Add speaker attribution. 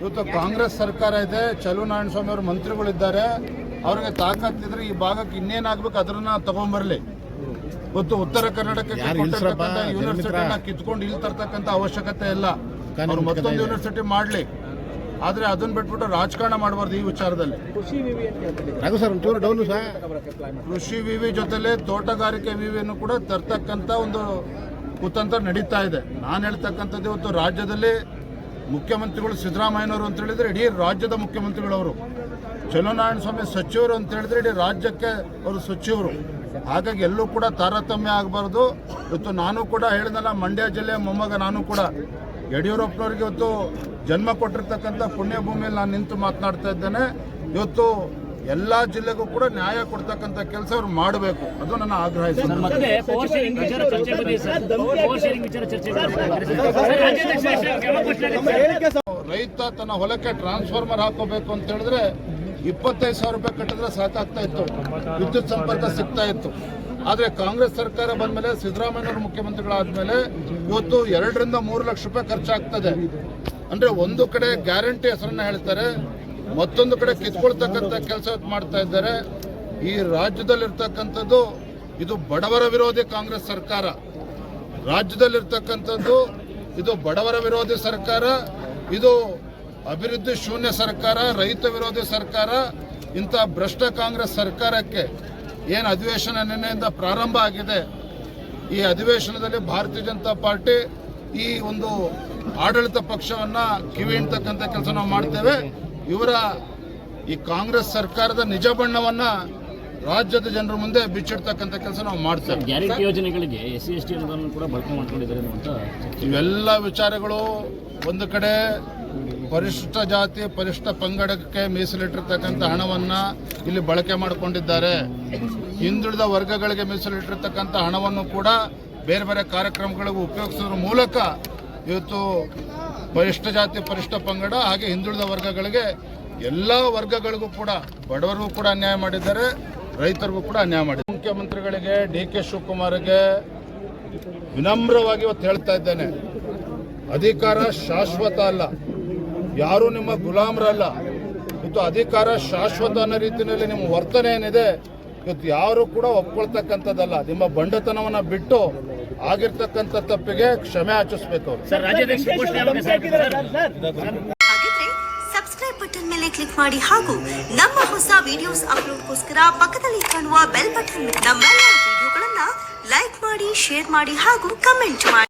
Speaker 1: ಇವತ್ತು ಕಾಂಗ್ರೆಸ್ ಸರ್ಕಾರ ಇದೆ ಚಲುನಾರಾಯಣ ಸ್ವಾಮಿ ಅವರು ಮಂತ್ರಿಗಳಿದ್ದಾರೆ. ಅವ್ರಿಗೆ ತಾಕತ್ತಿದ್ರೆ ಈ ಭಾಗಕ್ಕೆ ಇನ್ನೇನಾಗ್ಬೇಕು ಅದನ್ನ ತಗೊಂಡ್ಬರ್ಲಿ ಇವತ್ತು ಉತ್ತರ ಕರ್ನಾಟಕಕ್ಕೆ? ಕೊಟ್ಟಿರ್ತಕ್ಕಂಥ ಯೂನಿವರ್ಸಿಟಿನ ಕಿತ್ಕೊಂಡು ಇಲ್ಲಿ ತರ್ತಕ್ಕಂಥ ಅವಶ್ಯಕತೆ ಇಲ್ಲ. ಅವ್ರು ಮತ್ತೊಂದು ಯೂನಿವರ್ಸಿಟಿ ಮಾಡ್ಲಿ. ಆದ್ರೆ ಅದನ್ನ ಬಿಟ್ಬಿಟ್ಟು ರಾಜಕಾರಣ ಮಾಡಬಾರ್ದು ಈ ವಿಚಾರದಲ್ಲಿ.
Speaker 2: ರಘು ಸರ್ ಒಂಚೂರು ಡೌನು ಸರ್.
Speaker 1: ಕೃಷಿ ವಿವಿ ಜೊತೆಲೆ ತೋಟಗಾರಿಕೆ ವಿವಿಯನ್ನು ಕೂಡ ತರ್ತಕ್ಕಂಥ ಒಂದು ಕುತಂತ್ರ ನಡೀತಾ ಇದೆ. ನಾನು ಹೇಳ್ತಕ್ಕಂಥದ್ದು ಇವತ್ತು ರಾಜ್ಯದಲ್ಲಿ ಮುಖ್ಯಮಂತ್ರಿಗಳು ಸಿದ್ದರಾಮಯ್ಯನವರು ಅಂತ ಹೇಳಿದ್ರೆ ಇಡೀ ರಾಜ್ಯದ ಮುಖ್ಯಮಂತ್ರಿಗಳವರು ಚಲನಾರಾಯಣ ಸ್ವಾಮಿ ಸಚಿವರು ಅಂತ ಹೇಳಿದ್ರೆ ಇಡೀ ರಾಜ್ಯಕ್ಕೆ ಅವರು ಸಚಿವರು. ಹಾಗಾಗಿ ಎಲ್ಲೂ ಕೂಡ ತಾರತಮ್ಯ ಆಗಬಾರ್ದು. ಇವತ್ತು ನಾನು ಕೂಡ ಹೇಳಿದಲ್ಲ ಮಂಡ್ಯ ಜಿಲ್ಲೆಯ ಮೊಮ್ಮಗ ನಾನು ಕೂಡ. ಯಡಿಯೂರಪ್ಪನವ್ರಿಗೆ ಇವತ್ತು ಜನ್ಮ ಕೊಟ್ಟಿರ್ತಕ್ಕಂಥ ಪುಣ್ಯಭೂಮಿಯಲ್ಲಿ ನಾನು ನಿಂತು ಮಾತನಾಡ್ತಾ ಇದ್ದೇನೆ. ಇವತ್ತು ಎಲ್ಲ ಜಿಲ್ಲೆಗೂ ಕೂಡ ನ್ಯಾಯ ಕೊಡ್ತಕ್ಕಂಥ ಕೆಲಸ ಅವ್ರು ಮಾಡಬೇಕು. ಅದು ನನ್ನ ಆಗ್ರಹ ರೈತ ತನ್ನ ಹೊಲಕ್ಕೆ ಟ್ರಾನ್ಸ್ಫಾರ್ಮರ್ ಹಾಕೋಬೇಕು ಅಂತ ಹೇಳಿದ್ರೆ ಇಪ್ಪತ್ತೈದು ಸಾವಿರ ರೂಪಾಯಿ ಕಟ್ಟಿದ್ರೆ ಸಾಕಾಗ್ತಾ ಇತ್ತು. ವಿದ್ಯುತ್ ಸಂಪರ್ಕ ಸಿಗ್ತಾ ಇತ್ತು. ಆದ್ರೆ ಕಾಂಗ್ರೆಸ್ ಸರ್ಕಾರ ಬಂದ್ಮೇಲೆ ಸಿದ್ದರಾಮಯ್ಯವ್ರ ಮುಖ್ಯಮಂತ್ರಿಗಳಾದ್ಮೇಲೆ ಇವತ್ತು ಎರಡರಿಂದ ಮೂರು ಲಕ್ಷ ರೂಪಾಯಿ ಖರ್ಚಾಗ್ತದೆ. ಅಂದ್ರೆ ಒಂದು ಕಡೆ ಗ್ಯಾರಂಟಿ ಹೆಸರನ್ನ ಹೇಳ್ತಾರೆ. ಮತ್ತೊಂದು ಕಡೆ ಕಿತ್ಕೊಳ್ತಕ್ಕಂಥ ಕೆಲಸ ಮಾಡ್ತಾ ಇದ್ದಾರೆ. ಈ ರಾಜ್ಯದಲ್ಲಿರ್ತಕ್ಕಂಥದ್ದು ಇದು ಬಡವರ ವಿರೋಧಿ ಕಾಂಗ್ರೆಸ್ ಸರ್ಕಾರ. ರಾಜ್ಯದಲ್ಲಿರ್ತಕ್ಕಂಥದ್ದು ಇದು ಬಡವರ ವಿರೋಧಿ ಸರ್ಕಾರ. ಇದು ಅಭಿವೃದ್ಧಿ ಶೂನ್ಯ ಸರ್ಕಾರ, ರೈತ ವಿರೋಧಿ ಸರ್ಕಾರ, ಇಂಥ ಭ್ರಷ್ಟ ಕಾಂಗ್ರೆಸ್ ಸರ್ಕಾರಕ್ಕೆ ಏನು ಅಧಿವೇಶನ ನಿನ್ನೆಯಿಂದ ಪ್ರಾರಂಭ ಆಗಿದೆ. ಈ ಅಧಿವೇಶನದಲ್ಲಿ ಭಾರತೀಯ ಜನತಾ ಪಾರ್ಟಿ ಈ ಒಂದು ಆಡಳಿತ ಪಕ್ಷವನ್ನ ಕಿವಿ ಕೆಲಸ ನಾವು ಮಾಡ್ತೇವೆ. ಇವರ ಈ ಕಾಂಗ್ರೆಸ್ ಸರ್ಕಾರದ ನಿಜ ಬಣ್ಣವನ್ನ ರಾಜ್ಯದ ಜನರ ಮುಂದೆ ಬಿಚ್ಚಿಡ್ತಕ್ಕಂಥ ಕೆಲಸ ನಾವು ಮಾಡ್ತೇವೆ.
Speaker 3: ಗ್ಯಾರಂಟಿ ಯೋಜನೆಗಳಿಗೆ ಎಸ್ ಸಿ ಎಸ್ ಟಿ ಅನುದಾನ ಕೂಡ ಬಳಕೆ ಮಾಡ್ಕೊಂಡಿದ್ದಾರೆ ಅಂತ
Speaker 1: ಇವೆಲ್ಲ ವಿಚಾರಗಳು ಒಂದು ಕಡೆ ಪರಿಶಿಷ್ಟ ಜಾತಿ ಪರಿಶಿಷ್ಟ ಪಂಗಡಕ್ಕೆ ಮೀಸಲಿಟ್ಟಿರ್ತಕ್ಕಂಥ ಹಣವನ್ನ ಇಲ್ಲಿ ಬಳಕೆ ಮಾಡಿಕೊಂಡಿದ್ದಾರೆ. ಹಿಂದುಳಿದ ವರ್ಗಗಳಿಗೆ ಮೀಸಲಿಟ್ಟಿರ್ತಕ್ಕಂಥ ಹಣವನ್ನು ಕೂಡ ಬೇರೆ ಬೇರೆ ಕಾರ್ಯಕ್ರಮಗಳಿಗೆ ಉಪಯೋಗಿಸೋದ್ರ ಮೂಲಕ ಇವತ್ತು ಪರಿಶಿಷ್ಟ ಜಾತಿ, ಪರಿಷ್ಠ ಪಂಗಡ, ಹಾಗೆ ಹಿಂದುಳಿದ ವರ್ಗಗಳಿಗೆ ಎಲ್ಲ ವರ್ಗಗಳಿಗೂ ಕೂಡ ಬಡವರಿಗೂ ಕೂಡ ಅನ್ಯಾಯ ಮಾಡಿದ್ದಾರೆ, ರೈತರಿಗೂ ಕೂಡ ಅನ್ಯಾಯ ಮಾಡಿದ್ದಾರೆ. ಮುಖ್ಯಮಂತ್ರಿಗಳಿಗೆ ಡಿ ಕೆ ಶಿವಕುಮಾರ್ಗೆ ವಿನಮ್ರವಾಗಿ ಇವತ್ತು ಹೇಳ್ತಾ ಇದ್ದೇನೆ. ಅಧಿಕಾರ ಶಾಶ್ವತ ಅಲ್ಲ. ಯಾರು ನಿಮ್ಮ ಗುಲಾಮರಲ್ಲ. ಮತ್ತು ಅಧಿಕಾರ ಶಾಶ್ವತ ಅನ್ನೋ ರೀತಿಯಲ್ಲಿ ನಿಮ್ಮ ವರ್ತನೆ ಏನಿದೆ ಇವತ್ತು ಯಾರು ಕೂಡ ಒಪ್ಕೊಳ್ತಕ್ಕಂಥದ್ದಲ್ಲ. ನಿಮ್ಮ ಬಂಡತನವನ್ನ ಬಿಟ್ಟು ಆಗಿರ್ತಕ್ಕಂಥ ತಪ್ಪಿಗೆ ಕ್ಷಮೆ
Speaker 4: ಹಾಗಿದ್ರೆ ಸಬ್ಸ್ಕ್ರೈಬ್ ಬಟನ್ ಮೇಲೆ ಕ್ಲಿಕ್ ಮಾಡಿ ಹಾಗೂ ನಮ್ಮ ಹೊಸ ವಿಡಿಯೋಸ್ ಅಪ್ಲೋಡ್ಗೋಸ್ಕರ ಪಕ್ಕದಲ್ಲಿ ಕಾಣುವ ಬೆಲ್ ಬಟನ್ ನಮ್ಮೆಲ್ಲ ವಿಡಿಯೋಗಳನ್ನ ಲೈಕ್ ಮಾಡಿ ಶೇರ್ ಮಾಡಿ ಹಾಗೂ ಕಮೆಂಟ್ ಮಾಡಿ.